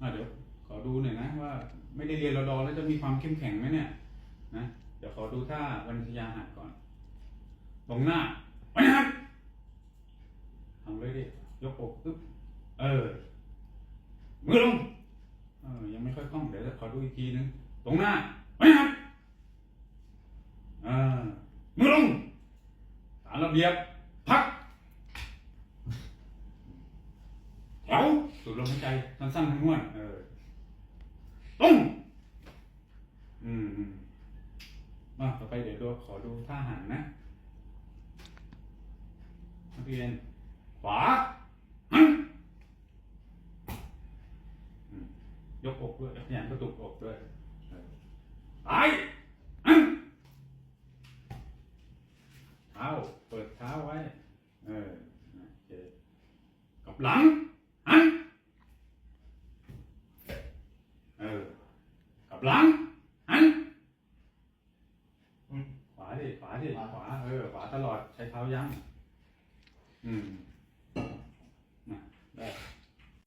อะเดี๋ยวขอดูหน่อยนะว่าไม่ได้เรียนรอดอแล้วจะมีความเข้มแข็งไหมเนี่ยนะเดี๋ยวขอดูท่าวันทยาหัดก่อนตรงหน้าวันหัดทำเลยดิยกอกปึ๊บเออมือลงเออยังไม่ค่อยคล่องเดี๋ยวขอดูอีกทีนึงตรงหน้าวันหัดเออมือลงตามระเบียบพัก แถว สูดลมหายใจสั้นๆทั้งม้วนเออตรงอืมอืมมาต่อไปเดี๋ยวดูขอดูท่าหันนะนักเรียนขวาหันยกอกด้วยขยันกระตุกอกด้วยเออซ้ายหันเท้าเปิดเท้าไว้ เออกับหลังหัน เออ กับหลังหันอืมขวาดิขวาดิขวาเออขวาตลอดใช้เท้ายั้งอืมน่ะได้